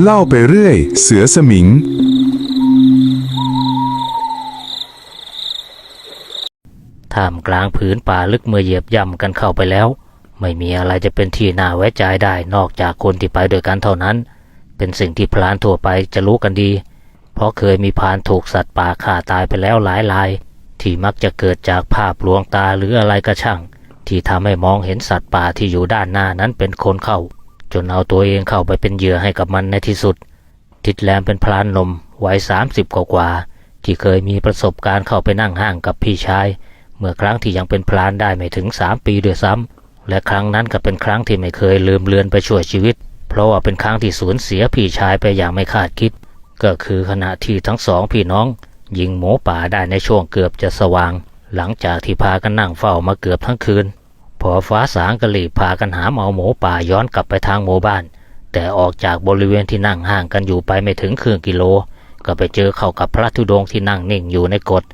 เล่าไปเรื่อย เสือสมิง ท่ามกลางผืนป่าลึกเมื่อเหยียบย่ำกันเข้าไปแล้ว ไม่มีอะไรจะเป็นที่น่าไว้ใจได้นอกจากคนที่ไปด้วยกันเท่านั้น เป็นสิ่งที่พรานทั่วไปจะรู้กันดี เพราะเคยมีพานถูกสัตว์ป่าฆ่าตายไปแล้วหลายราย ที่มักจะเกิดจากภาพลวงตาหรืออะไรก็ช่าง ที่ทำให้มองเห็นสัตว์ป่าที่อยู่ด้านหน้านั้นเป็นคนเข้า จนเอาตัวเองเข้าไปเป็นเหยื่อให้กับมันในที่สุด ทิดแลมเป็นพรานหนมวัยสามสิบกว่าที่เคยมีประสบการณ์เข้าไปนั่งห้างกับพี่ชาย เมื่อครั้งที่ยังเป็นพรานได้ไม่ถึงสามปีด้วยซ้ำและครั้งนั้นก็เป็นครั้งที่ไม่เคยลืมเลือนไปช่วยชีวิต เพราะว่าเป็นครั้งที่สูญเสียพี่ชายไปอย่างไม่คาดคิด ก็คือขณะที่ทั้งสองพี่น้อง ยิงหมูป่าได้ในช่วงเกือบจะสว่าง หลังจากที่พากันนั่งเฝ้ามาเกือบทั้งคืน พอฟ้าสางก็รีบพากันหามเอาหมูป่าย้อนกลับไปทางหมู่บ้าน แต่ออกจากบริเวณที่นั่งห่างกันอยู่ไปไม่ถึงครึ่งกิโล ก็ไปเจอเข้ากับพระธุดงค์ที่นั่งนิ่งอยู่ในกฎ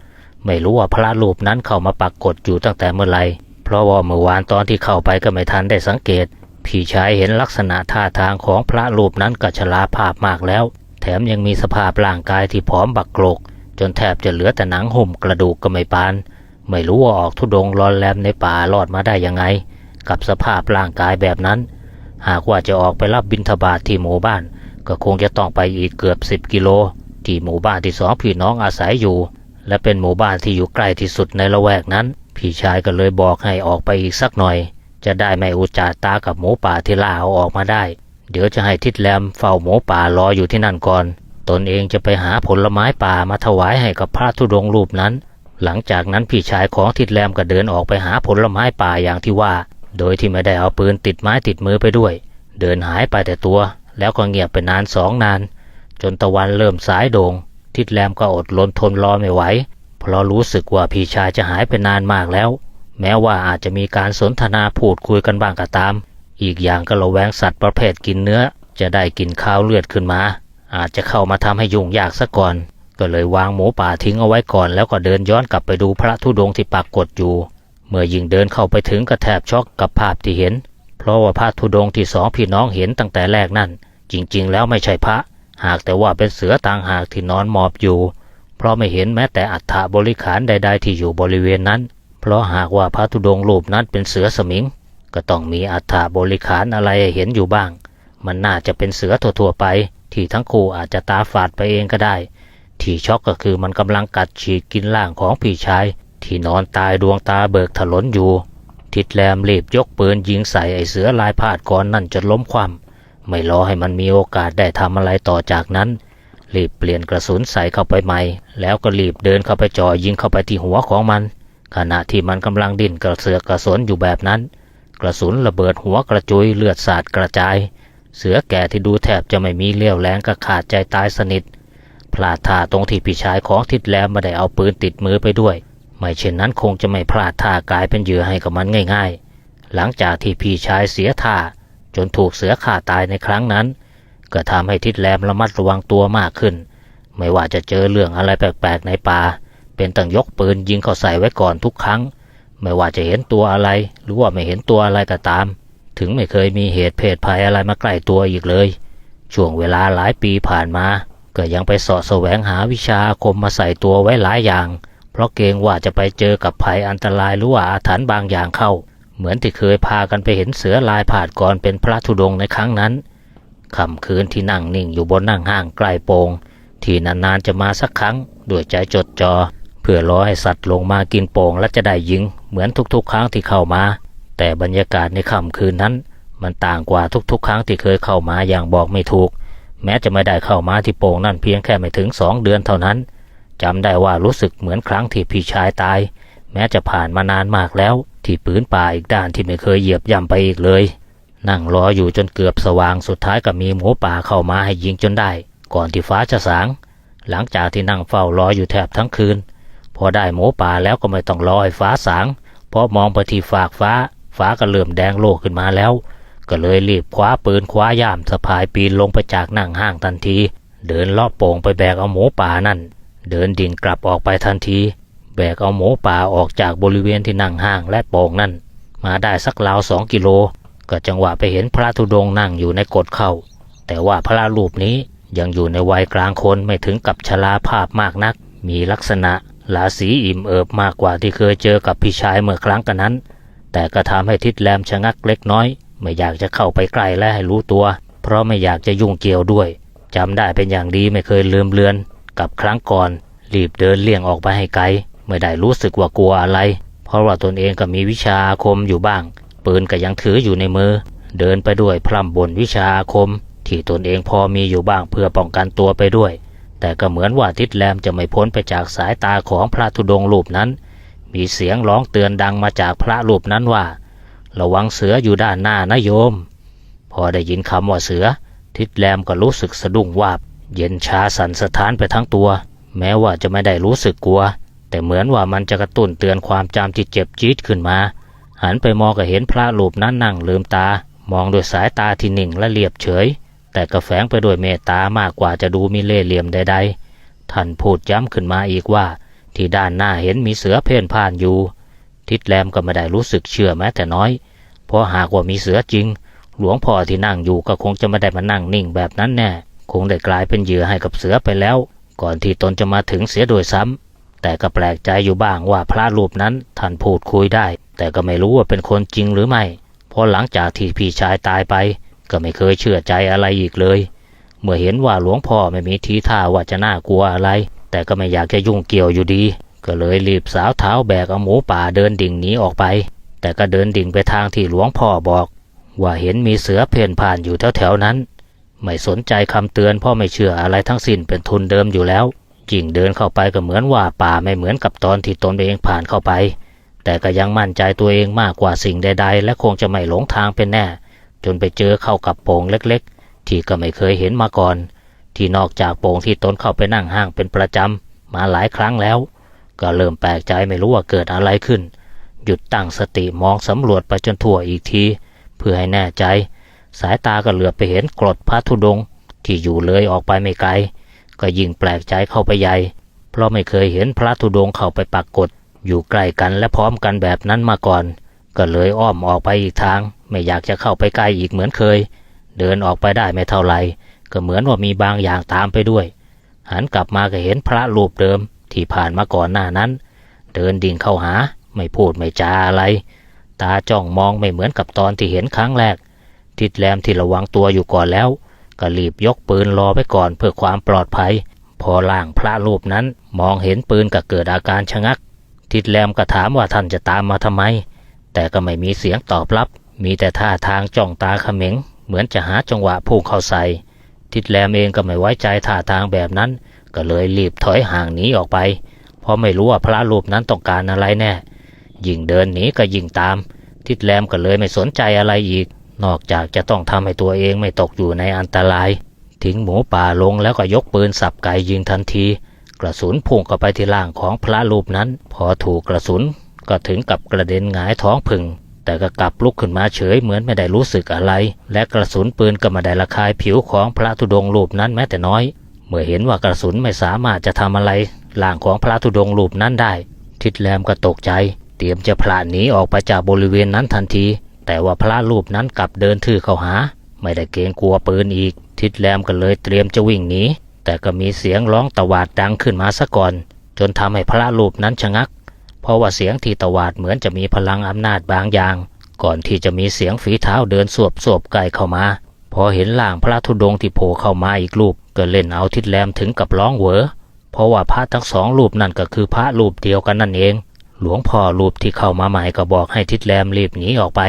ไม่รู้ว่าพระรูปนั้นเข้ามาปักกฎอยู่ตั้งแต่เมื่อไหร่เพราะว่าเมื่อวานตอนที่เข้าไปก็ไม่ทันได้สังเกต พี่ชายเห็นลักษณะท่าทางของพระรูปนั้นก็ชราภาพมากแล้ว แถมยังมีสภาพร่างกายที่ผอมบักโกรกจนแทบจะเหลือแต่หนังห่มกระดูกก็ไม่ปาน ไม่รู้ว่าออกทุดงค์รอนแรมในป่ารอดมาได้ยังไง กับสภาพร่างกายแบบนั้น หากว่าจะออกไปรับบิณฑบาตทที่หมู่บ้าน ก็คงจะต้องไปอีกเกือบสิบกิโล ที่หมู่บ้านที่สองพี่น้องอาศัยอยู่ และเป็นหมู่บ้านที่อยู่ใกล้ที่สุดในละแวกนั้น พี่ชายก็เลยบอกให้ออกไปอีกสักหน่อย จะได้ไม่อุจจาตากับหมูป่าที่ล่าเอาออกมาได้ เดี๋ยวจะให้ทิดแรมเฝ้าหมูป่ารออยู่ที่นั่นก่อน ตนเองจะไปหาผลไม้ป่ามาถวายให้กับพระธุดงรูปนั้น หลังจากนั้นพี่ชายของทิดแรมก็เดินออกไปหาผลไม้ป่าอย่างที่ว่า โดยที่ไม่ได้เอาปืนติดไม้ติดมือไปด้วย เดินหายไปแต่ตัว แล้วก็เงียบไปนานสองนาน จนตะวันเริ่มสายโดงทิดแรมก็อดรนทนรอไม่ไหวเพราะรู้สึกว่าพี่ชายจะหายไปนานมากแล้ว แม้ว่าอาจจะมีการสนทนาพูดคุยกันบ้างก็ตาม อีกอย่างก็ระแวงสัตว์ประเภทกินเนื้อ จะได้กินข้าวเลือดขึ้นมา อาจจะเข้ามาทำให้ยุ่งยากซะก่อน ก็เลยวางหมูป่าทิ้งเอาไว้ก่อนแล้วก็เดินย้อนกลับไปดูพระธุดงที่ปรากฏอยู่ เมื่อยิงเดินเข้าไปถึงก็แทบช็อกกับภาพที่เห็น เพราะว่าพระธุดงที่สองพี่น้องเห็นตั้งแต่แรกนั่น จริงๆ แล้วไม่ใช่พระ หากแต่ว่าเป็นเสือต่างหากที่นอนหมอบอยู่ เพราะไม่เห็นแม้แต่อัฐบริขารใด ๆ ที่อยู่บริเวณนั้น เพราะหากว่าพระธุดงรูปนั้นเป็นเสือสมิง ก็ต้องมีอัฐบริขารอะไรเห็นอยู่บ้าง มันน่าจะเป็นเสือทั่วๆไป ที่ทั้งคู่อาจจะตาฝาดไปเองก็ได้ ที่ช็อกก็คือมันกำลังกัดฉีกกินร่างของพี่ชาย ที่นอนตายดวงตาเบิกถลนอยู่ ทิดแรมรีบยกปืนยิงใส่ไอเสือลายพาดก่อนนั่นจนล้มคว่ำไม่รอให้มันมีโอกาสได้ทำอะไรต่อจากนั้นรีบเปลี่ยนกระสุนใส่เข้าไปใหม่ แล้วก็รีบเดินเข้าไปจ่อยิงเข้าไปที่หัวของมัน ขณะที่มันกำลังดิ้นกระเสือกกระสนอยู่แบบนั้น กระสุนระเบิดหัวกระจุยเลือดสาดกระจาย เสือแก่ที่ดูแทบจะไม่มีเลี้ยวแรงก็ขาดใจตายสนิท พลาดท่าตรงที่พี่ชายของทิดแลมไม่ได้เอาปืนติดมือไปด้วย ไม่เช่นนั้นคงจะไม่พลาดท่ากลายเป็นเหยื่อให้กับมันง่าย ๆ หลังจากที่พี่ชายเสียท่าจนถูกเสือฆ่าตายในครั้งนั้น ก็ทำให้ทิดแลมระมัดระวังตัวมากขึ้น ไม่ว่าจะเจอเรื่องอะไรแปลกๆในป่า เป็นตั้งยกปืนยิงเข้าใส่ไว้ก่อนทุกครั้ง ไม่ว่าจะเห็นตัวอะไร หรือว่าไม่เห็นตัวอะไรก็ตาม ถึงไม่เคยมีเหตุเพศภัยอะไรมาใกล้ตัวอีกเลย ช่วงเวลาหลายปีผ่านมา ก็ยังไปสาะแสวงหาวิชาอาคมมาใส่ตัวไว้หลายอย่าง เพราะเกรงว่าจะไปเจอกับภัยอันตรายหรือว่าอาถรรพ์บางอย่างเข้า เหมือนที่เคยพากันไปเห็นเสือลายผาดก่อนเป็นพระธุดงค์ในครั้งนั้นค่ำคืนที่นั่งนิ่งอยู่บนนั่งห้างใกล้โปงที่นานๆจะมาสักครั้งด้วยใจจดจ่อเพื่อรอให้สัตว์ลงมากินโป่งและจะได้ยิง เหมือนทุกๆ ครั้งที่เข้ามา แต่บรรยากาศในค่ำคืนนั้น มันต่างกว่าทุกๆ ครั้งที่เคยเข้ามาอย่างบอกไม่ถูก แม้จะไม่ได้เข้ามาที่โป่งนั่นเพียงแค่ไม่ถึงสองเดือนเท่านั้นจำได้ว่ารู้สึกเหมือนครั้งที่พี่ชายตาย แม้จะผ่านมานานมากแล้ว ที่ปืนป่าอีกด้านที่ไม่เคยเหยียบย่ำไปอีกเลย นั่งรออยู่จนเกือบสว่างสุดท้ายก็มีหมูป่าเข้ามาให้ยิงจนได้ ก่อนที่ฟ้าจะสาง หลังจากที่นั่งเฝ้ารออยู่แทบทั้งคืน พอได้หมูป่าแล้วก็ไม่ต้องรอให้ฟ้าสาง เพราะมองไปที่ฝากฟ้า ฟ้าก็เริ่มแดงโลกขึ้นมาแล้ว ก็เลยรีบคว้าปืนคว้าย่ามสะพายปีนลงไปจากนั่งห้างทันที เดินลอบโป่งไปแบกเอาหมูป่านั่น เดินดิ่งกลับออกไปทันที แบกเอาหมูป่าออกจากบริเวณที่นั่งห้างและโป่งนั่น มาได้สักราวสองกิโล ก็จังหวะไปเห็นพระธุดงค์นั่งอยู่ในกฎเข้า แต่ว่าพระรูปนี้ยังอยู่ในวัยกลางคนไม่ถึงกับชราภาพมากนัก มีลักษณะหลาสีอิ่มเอิบมากกว่าที่เคยเจอกับพี่ชายเมื่อครั้งกันนั้น แต่ก็ทำให้ทิดแรมชะงักเล็กน้อย ไม่อยากจะเข้าไปใกล้และให้รู้ตัว เพราะไม่อยากจะยุ่งเกี่ยวด้วยจำได้เป็นอย่างดีไม่เคยลืมเลือน กับครั้งก่อน รีบเดินเลี่ยงออกไปให้ไกลไม่ได้รู้สึกว่ากลัวอะไร เพราะว่าตนเองก็มีวิชาอาคมอยู่บ้าง ปืนก็ยังถืออยู่ในมือ เดินไปด้วยพร่ำบ่นวิชาอาคม ที่ตนเองพอมีอยู่บ้างเพื่อป้องกันตัวไปด้วย แต่ก็เหมือนว่าทิดแรมจะไม่พ้นไปจากสายตาของพระธุดงค์รูปนั้น มีเสียงร้องเตือนดังมาจากพระรูปนั้นว่า ระวังเสืออยู่ด้านหน้านะโยม พอได้ยินคำว่าเสือ ทิดแรมก็รู้สึกสะดุ้งวาบ เย็นชาสั่นสะท้านไปทั้งตัว แม้ว่าจะไม่ได้รู้สึกกลัว แต่เหมือนว่ามันจะกระตุ้นเตือนความจำที่เจ็บจี๊ดขึ้นมา หันไปมองก็เห็นพระรูปนั้นนั่งลืมตา มองด้วยสายตาที่นิ่งและเรียบเฉย แต่ก็แฝงไปด้วยเมตตามากกว่าจะดูมีเล่ห์เหลี่ยมใดๆท่านพูดย้ำขึ้นมาอีกว่า ที่ด้านหน้าเห็นมีเสือเพ่นพ่านอยู่ ทิดแรมก็ไม่ได้รู้สึกเชื่อแม้แต่น้อย เพราะหากว่ามีเสือจริง หลวงพ่อที่นั่งอยู่ก็คงจะไม่ได้มานั่งนิ่งแบบนั้นแน่ คงได้กลายเป็นเหยื่อให้กับเสือไปแล้ว ก่อนที่ตนจะมาถึงเสียโดยซ้ำแต่ก็แปลกใจอยู่บ้างว่าพระรูปนั้นท่านพูดคุยได้ แต่ก็ไม่รู้ว่าเป็นคนจริงหรือไม่ เพราะหลังจากที่พี่ชายตายไป ก็ไม่เคยเชื่อใจอะไรอีกเลย เมื่อเห็นว่าหลวงพ่อไม่มีทีท่าว่าจะน่ากลัวอะไร แต่ก็ไม่อยากจะยุ่งเกี่ยวอยู่ดี ก็เลยรีบสาวเท้าแบกเอาหมูป่าเดินดิ่งหนีออกไป แต่ก็เดินดิ่งไปทางที่หลวงพ่อบอก ว่าเห็นมีเสือเพ่นผ่านอยู่แถวๆนั้น ไม่สนใจคำเตือนพ่อไม่เชื่ออะไรทั้งสิ้นเป็นทุนเดิมอยู่แล้วยิ่งเดินเข้าไปก็เหมือนว่าป่าไม่เหมือนกับตอนที่ตนเองผ่านเข้าไป แต่ก็ยังมั่นใจตัวเองมากกว่าสิ่งใด ๆ และคงจะไม่หลงทางเป็นแน่ จนไปเจอเข้ากับโป่งเล็กๆ ที่ก็ไม่เคยเห็นมาก่อน ที่นอกจากโป่งที่ตนเข้าไปนั่งห้างเป็นประจำมาหลายครั้งแล้ว ก็เริ่มแปลกใจไม่รู้ว่าเกิดอะไรขึ้น หยุดตั้งสติมองสำรวจไปจนทั่วอีกที เพื่อให้แน่ใจ สายตาก็เหลือบไปเห็นกรดพระธุดงค์ที่อยู่เลยออกไปไม่ไกล ก็ยิ่งแปลกใจเข้าไปใหญ่ เพราะไม่เคยเห็นพระธุดงค์เข้าไปปักกฏ อยู่ใกล้กันและพร้อมกันแบบนั้นมาก่อน ก็เลยอ้อมออกไปอีกทาง ไม่อยากจะเข้าไปใกล้อีกเหมือนเคย เดินออกไปได้ไม่เท่าไหร่ก็เหมือนว่ามีบางอย่างตามไปด้วย หันกลับมาก็เห็นพระรูปเดิม ที่ผ่านมาก่อนหน้านั้น เดินดิ่งเข้าหาไม่พูดไม่จาอะไร ตาจ้องมองไม่เหมือนกับตอนที่เห็นครั้งแรก ทิดแรมที่ระวังตัวอยู่ก่อนแล้ว ก็รีบยกปืนรอไว้ก่อนเพื่อความปลอดภัย พอล่างพระรูปนั้นมองเห็นปืนก็เกิดอาการชะงัก ทิดแรมก็ถามว่าท่านจะตามมาทำไม แต่ก็ไม่มีเสียงตอบรับ มีแต่ท่าทางจ้องตาเขม็ง เหมือนจะหาจังหวะพุ่งเข้าใส่ทิดแรมเองก็ไม่ไว้ใจท่าทางแบบนั้น ก็เลยรีบถอยห่างหนีออกไป เพราะไม่รู้ว่าพระรูปนั้นต้องการอะไรแน่ ยิ่งเดินหนีก็ยิ่งตาม ทิดแรมก็เลยไม่สนใจอะไรอีก นอกจากจะต้องทำให้ตัวเองไม่ตกอยู่ในอันตราย ทิ้งหมูป่าลงแล้วก็ยกปืนสับไกยิงทันที กระสุนพุ่งเข้าไปที่ร่างของพระรูปนั้น พอถูกกระสุนก็ถึงกับกระเด็นหงายท้องผึ่งแต่ก็กลับลุกขึ้นมาเฉยเหมือนไม่ได้รู้สึกอะไร และกระสุนปืนก็ม่ได้ระคายผิวของพระธุดงรูปนั้นแม้แต่น้อย เมื่อเห็นว่ากระสุนไม่สามารถจะทำอะไรร่างของพระธุดงค์รูปนั้นได้ ทิดแรมก็ตกใจ เตรียมจะพลานหนีออกไปจากบริเวณนั้นทันที แต่ว่าพระรูปนั้นกลับเดินถือเข้าหา ไม่ได้เกรงกลัวปืนอีก ทิดแรมก็เลยเตรียมจะวิ่งหนีแต่ก็มีเสียงร้องตวาดดังขึ้นมาซะก่อน จนทำให้พระรูปนั้นชะงัก เพราะว่าเสียงที่ตวาดเหมือนจะมีพลังอำนาจบางอย่าง ก่อนที่จะมีเสียงฝีเท้าเดินสวบสวบๆใกล้เข้ามา พอเห็นร่างพระธุดงค์ที่โผล่เข้ามาอีกรูปก็เล่นเอาทิดแรมถึงกับร้องเหวอเพราะว่าพระทั้งสองรูปนั่นก็คือพระรูปเดียวกันนั่นเอง หลวงพ่อรูปที่เข้ามาใหม่ก็บอกให้ทิดแรมรีบหนีออกไป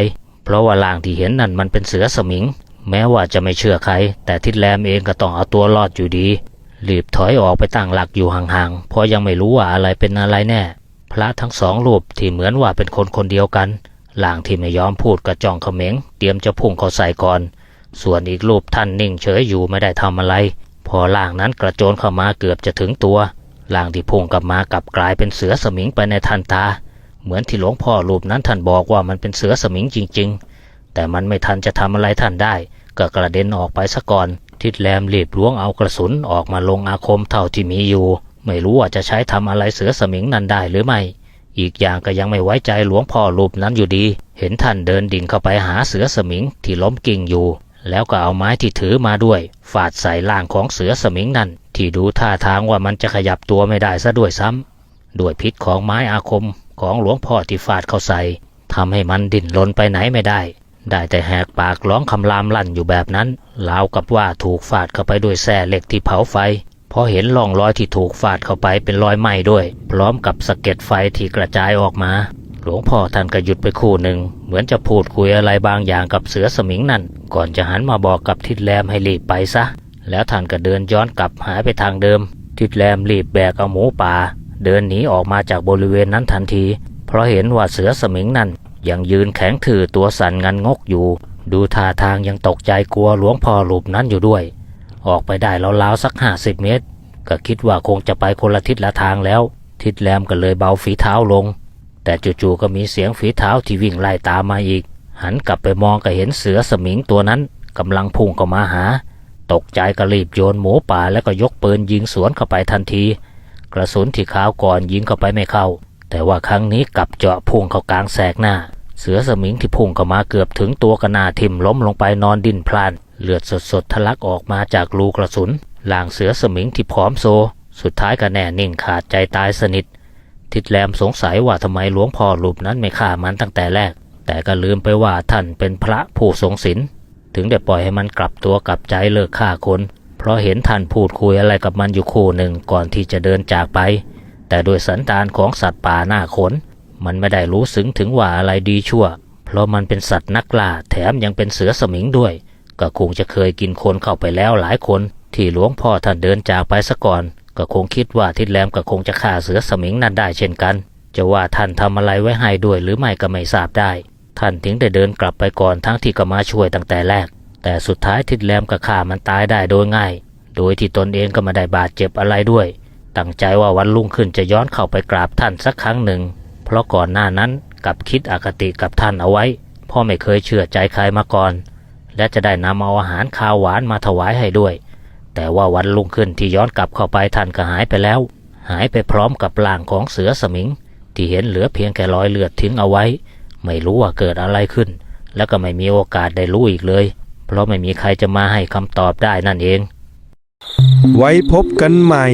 เพราะว่าร่างที่เห็นนั่นมันเป็นเสือสมิง แม้ว่าจะไม่เชื่อใคร แต่ทิดแรมเองก็ต้องเอาตัวรอดอยู่ดีรีบถอยออกไปตั้งหลักอยู่ห่างๆเพราะยังไม่รู้ว่าอะไรเป็นอะไรแน่ พระทั้งสองรูปที่เหมือนว่าเป็นคนคนเดียวกันร่างที่ไม่ยอมพูดกระจ้องเขม็ง เตรียมจะพุ่งเข้าใส่ก่อน ส่วนอีกรูปท่านนิ่งเฉยอยู่ไม่ได้ทำอะไร พอร่างนั้นกระโจนเข้ามาเกือบจะถึงตัวร่างที่พุ่งกลับมากลับกลายเป็นเสือสมิงไปในทันตา เหมือนที่หลวงพ่อรูปนั้นท่านบอกว่ามันเป็นเสือสมิงจริง ๆ แต่มันไม่ทันจะทำอะไรท่านได้ ก็กระเด็นออกไปซะก่อน ทิดแรมรีบล้วงเอากระสุนออกมาลงอาคมเท่าที่มีอยู่ ไม่รู้ว่าจะใช้ทำอะไรเสือสมิงนั้นได้หรือไม่อีกอย่างก็ยังไม่ไว้ใจหลวงพ่อรูปนั้นอยู่ดี เห็นท่านเดินดิ่งเข้าไปหาเสือสมิงที่ล้มกิ่งอยู่ แล้วก็เอาไม้ที่ถือมาด้วย ฟาดใส่ล่างของเสือสมิงนั่น ที่ดูท่าทางว่ามันจะขยับตัวไม่ได้ซะด้วยซ้ำด้วยพิษของไม้อาคมของหลวงพ่อที่ฟาดเข้าใส่ทำให้มันดิ้นรนไปไหนไม่ได้ ได้แต่แหกปากร้องคำรามลั่นอยู่แบบนั้นราวกับว่าถูกฟาดเข้าไปด้วยแส้เหล็กที่เผาไฟพอเห็นร่องรอยที่ถูกฟาดเข้าไปเป็นรอยไหม้ด้วย พร้อมกับสะเก็ดไฟที่กระจายออกมา หลวงพ่อท่านก็หยุดไปคู่หนึ่ง เหมือนจะพูดคุยอะไรบางอย่างกับเสือสมิงนั่น ก่อนจะหันมาบอกกับทิดแรมให้รีบไปซะ แล้วท่านก็เดินย้อนกลับหายไปทางเดิม ทิดแรมรีบแบกเอาหมูป่า เดินหนีออกมาจากบริเวณนั้นทันที เพราะเห็นว่าเสือสมิงนั่นยังยืนแข็งถือตัวสั่นงันงกอยู่ ดูท่าทางยังตกใจกลัวหลวงพ่อหลุบนั้นอยู่ด้วย ออกไปได้ราวๆสักห้าสิบเมตร ก็คิดว่าคงจะไปคนละทิศละทางแล้ว ทิดแรมก็เลยเบาฝีเท้าลง แต่จู่ๆก็มีเสียงฝีเท้าที่วิ่งไล่ตามมาอีก หันกลับไปมองก็เห็นเสือสมิงตัวนั้นกำลังพุ่งเข้ามาหา ตกใจก็รีบโยนหมูป่าแล้วก็ยกปืนยิงสวนเข้าไปทันที กระสุนที่ขาวก่อนยิงเข้าไปไม่เข้า แต่ว่าครั้งนี้กลับเจาะพุ่งเข้ากลางแสกหน้า เสือสมิงที่พุ่งเข้ามาเกือบถึงตัวกระนาทิมล้มลงไปนอนดิ้นพลานเลือดสดๆทะลักออกมาจากรูกระสุนล่างเสือสมิงที่ผอมโซ สุดท้ายก็แน่นิ่งขาดใจตายสนิท ทิดแรมสงสัยว่าทำไมหลวงพ่อรูปนั้นไม่ฆ่ามันตั้งแต่แรก แต่ก็ลืมไปว่าท่านเป็นพระผู้ทรงศีลถึงได้ปล่อยให้มันกลับตัวกลับใจเลิกฆ่าคน เพราะเห็นท่านพูดคุยอะไรกับมันอยู่คู่หนึ่งก่อนที่จะเดินจากไป แต่โดยสันดานของสัตว์ป่าหน้าขน มันไม่ได้รู้สึงถึงว่าอะไรดีชั่ว เพราะมันเป็นสัตว์นักล่าแถมยังเป็นเสือสมิงด้วย ก็คงจะเคยกินคนเข้าไปแล้วหลายคน ที่หลวงพ่อท่านเดินจากไปซะก่อน ก็คงคิดว่าทิดแรมก็คงจะฆ่าเสือสมิงนั่นได้เช่นกัน จะว่าท่านทำอะไรไว้ให้ด้วยหรือไม่ก็ไม่ทราบได้ ท่านถึงได้เดินกลับไปก่อนทั้งที่ก็มาช่วยตั้งแต่แรก แต่สุดท้ายทิดแรมก็ฆ่ามันตายได้โดยง่าย โดยที่ตนเองก็ไม่ได้บาดเจ็บอะไรด้วย ตั้งใจว่าวันรุ่งขึ้นจะย้อนเข้าไปกราบท่านสักครั้งหนึ่ง เพราะก่อนหน้านั้นกับคิดอคติกับท่านเอาไว้พ่อไม่เคยเชื่อใจใครมาก่อน และจะได้นำเอาอาหารคาวหวานมาถวายให้ด้วย แต่ว่าวันลุ่งขึ้นที่ย้อนกลับเข้าไปท่านก็หายไปแล้ว หายไปพร้อมกับล่างของเสือสมิง ที่เห็นเหลือเพียงแค่รอยเลือดทิ้งเอาไว้ ไม่รู้ว่าเกิดอะไรขึ้น แล้วก็ไม่มีโอกาสได้รู้อีกเลย เพราะไม่มีใครจะมาให้คำตอบได้นั่นเอง ไว้พบกันใหม่